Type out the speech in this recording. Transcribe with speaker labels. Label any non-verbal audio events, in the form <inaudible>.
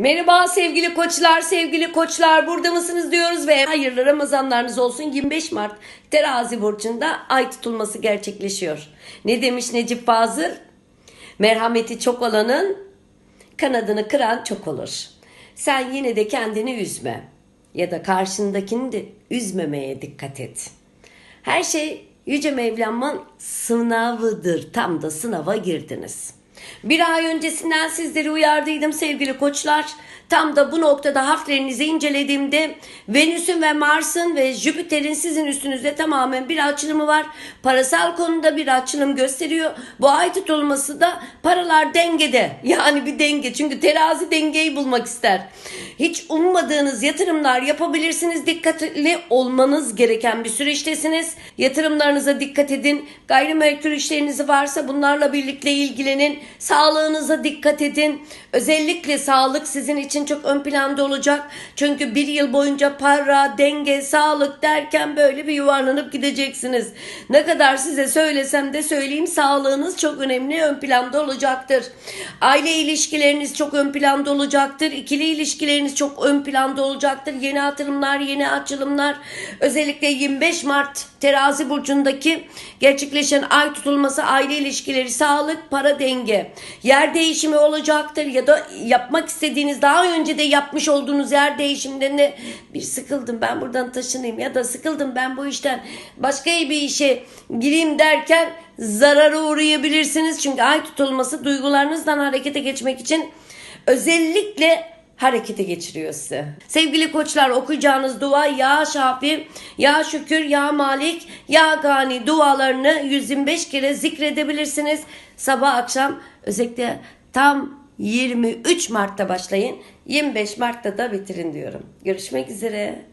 Speaker 1: Merhaba sevgili koçlar, sevgili koçlar burada mısınız diyoruz ve hayırlı Ramazanlarınız olsun 25 Mart terazi burcunda ay tutulması gerçekleşiyor. Ne demiş Necip Fazıl? Merhameti çok olanın kanadını kıran çok olur. Sen yine de kendini üzme ya da karşındakini de üzmemeye dikkat et. Her şey Yüce Mevlam'ın sınavıdır. Tam da sınava girdiniz. Bir ay öncesinden sizleri uyardıydım sevgili koçlar. Tam da bu noktada harflerinizi incelediğimde Venüs'ün ve Mars'ın ve Jüpiter'in sizin üstünüzde tamamen bir açılımı var. Parasal konuda bir açılım gösteriyor. Bu ay tutulması da paralar dengede. <laughs> Yani bir denge. Çünkü terazi dengeyi bulmak ister. Hiç ummadığınız yatırımlar yapabilirsiniz. Dikkatli olmanız gereken bir süreçtesiniz. Yatırımlarınıza dikkat edin. Gayrimenkul işleriniz varsa bunlarla birlikte ilgilenin. Sağlığınıza dikkat edin. Özellikle sağlık sizin için çok ön planda olacak. Çünkü bir yıl boyunca para, denge, sağlık derken böyle bir yuvarlanıp gideceksiniz. Ne kadar size söylesem de söyleyeyim sağlığınız çok önemli ön planda olacaktır. Aile ilişkileriniz çok ön planda olacaktır. İkili ilişkileriniz çok ön planda olacaktır. Yeni atılımlar, yeni açılımlar. Özellikle 25 Mart terazi burcundaki gerçekleşen ay tutulması aile ilişkileri, sağlık, para denge. Yer değişimi olacaktır ya da yapmak istediğiniz daha önce de yapmış olduğunuz yer değişimlerine bir sıkıldım ben buradan taşınayım ya da sıkıldım ben bu işten başka bir işe gireyim derken zarara uğrayabilirsiniz. Çünkü ay tutulması duygularınızdan harekete geçmek için özellikle harekete geçiriyor sizi. Sevgili koçlar okuyacağınız dua ya Şafi, ya Şükür, ya Malik, ya Gani dualarını 125 kere zikredebilirsiniz. Sabah akşam özellikle tam 23 Mart'ta başlayın. 25 Mart'ta da bitirin diyorum. Görüşmek üzere.